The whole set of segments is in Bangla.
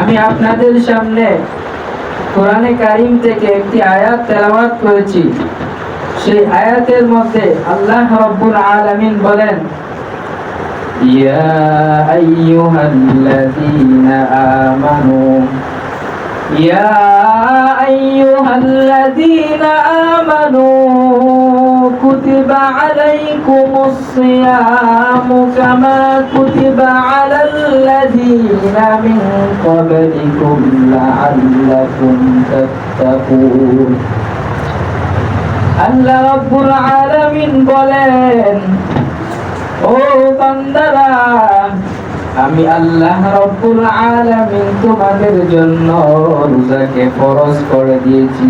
আমি আপনাদের সামনে কোরআনে কারিম থেকে একটি আয়াত তেলাওয়াত করেছি। সেই আয়াতের মধ্যে আল্লাহ রব্বুল আলামিন বলেন, ইয়া আইয়ুহাল্লাযীনা আমানু, ইয়া আইয়ুহাল্লাযীনা আমানু كتب عليكم الصيام كما كتب على الذين من قبلكم لعلكم تتقون আল্লাহ রব্বুল আলামিন বলেন ও বান্দারা আমি আল্লাহ রব্বুল আলামিন তোমাদের জন্য রোজাকে ফরজ করে দিয়েছি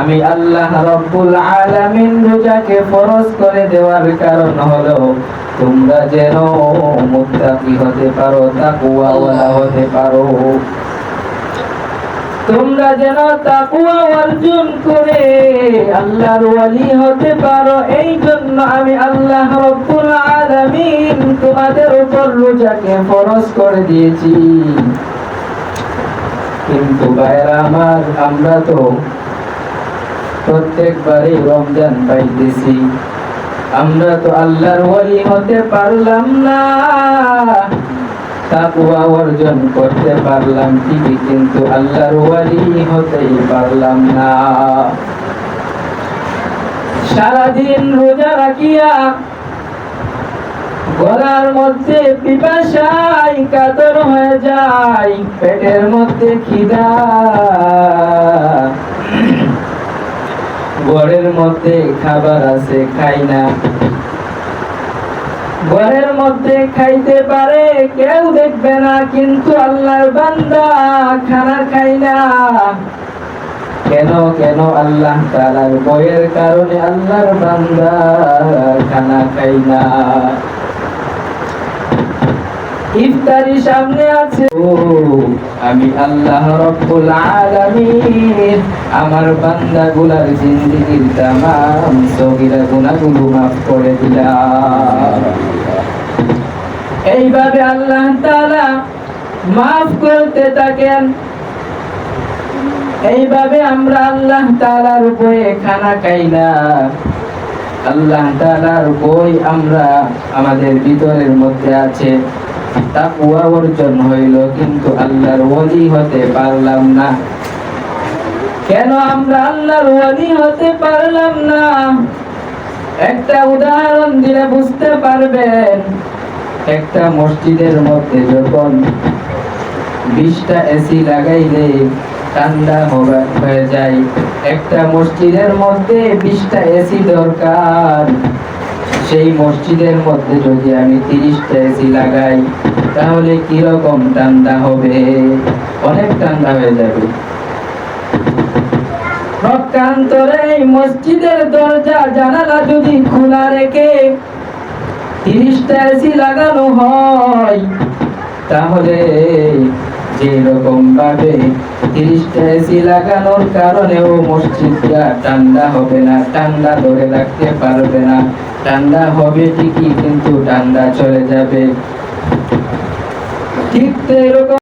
আমি আল্লাহ রব্বুল আলামিন রোজাকে ফরজ করে দেওয়ার কারণ হলো, তোমরা যেন মুত্তাকি হতে পারো, তাকওয়াওয়ালা হতে পারো। তোমরা যেন তাকুয়া অর্জন করে আল্লাহর ওয়ালি হতে পারো এই জন্য আমি আল্লাহ রব্বুল আলামিন তোমাদের উপর রোজাকে ফরজ করে দিয়েছি। কিন্তু ভাইরা আমার, আমরা তো প্রত্যেকবারই রমজান পাইতেছি। আমরা তো আল্লাহর ওয়ালি হতে পারলাম না। তাকুয়া অর্জন করতে পারলাম ঠিকই, কিন্তু আল্লাহর হতেই পারলাম না। সারাদিন রোজা রাখিয়া গলার মধ্যে পিপাসায় কাতর হয়ে যায় পেটের মধ্যে খিদা ঘরের মধ্যে খাবার আছে, খাই না। ঘরের মধ্যে খাইতে পারে, কেউ দেখবে না, কিন্তু আল্লাহর বান্দা খানা খাই না। কেন কেন আল্লাহ তালার বইয়ের কারণে আল্লাহর বান্দা খানা খাই না? ইফতারি সামনে আছে। ও, আমি আল্লাহ রব্বুল আলামিন, আমার জিন্দেগির তামাম সগীরা গুনাহগুলো করে এইভাবে আল্লাহ তাআলা করতে থাকেন। এইভাবে আমরা আল্লাহ তাআলার উপরে খানা খাই না। আল্লাহ তাআলার বই আমরা আমাদের ভিতরের মধ্যে আছে তাকওয়া অর্জন হইল, কিন্তু আল্লাহর ওয়ালি হতে পারলাম না। কেন আমরা আল্লাহর ওয়ালি হতে পারলাম না? একটা উদাহরণ দিলে বুঝতে পারবেন, একটা মসজিদের মধ্যে যখন বিশটা এসি লাগাইলে ঠান্ডা হয়ে যায়, একটা মসজিদের মধ্যে বিশটা এসি দরকার। সেই মসজিদের মধ্যে যদি আমি তিরিশটা এসি লাগাই, তাহলে কীরকম ঠান্ডা হবে? অনেক ঠান্ডা হয়ে যাবে। প্রকান্তরে এই মসজিদের দরজা জানালা যদি খোলা রেখে তিরিশটা এসি লাগানো হয়, তাহলে যে রকম ভাবে তিরিশটা এসি লাগানোর কারণেও মসজিদটা ঠান্ডা হবে না, ঠান্ডা ধরে রাখতে পারবে না। ঠান্ডা হবে ঠিকই, কিন্তু ঠান্ডা চলে যাবে। ঠিক তো এরকম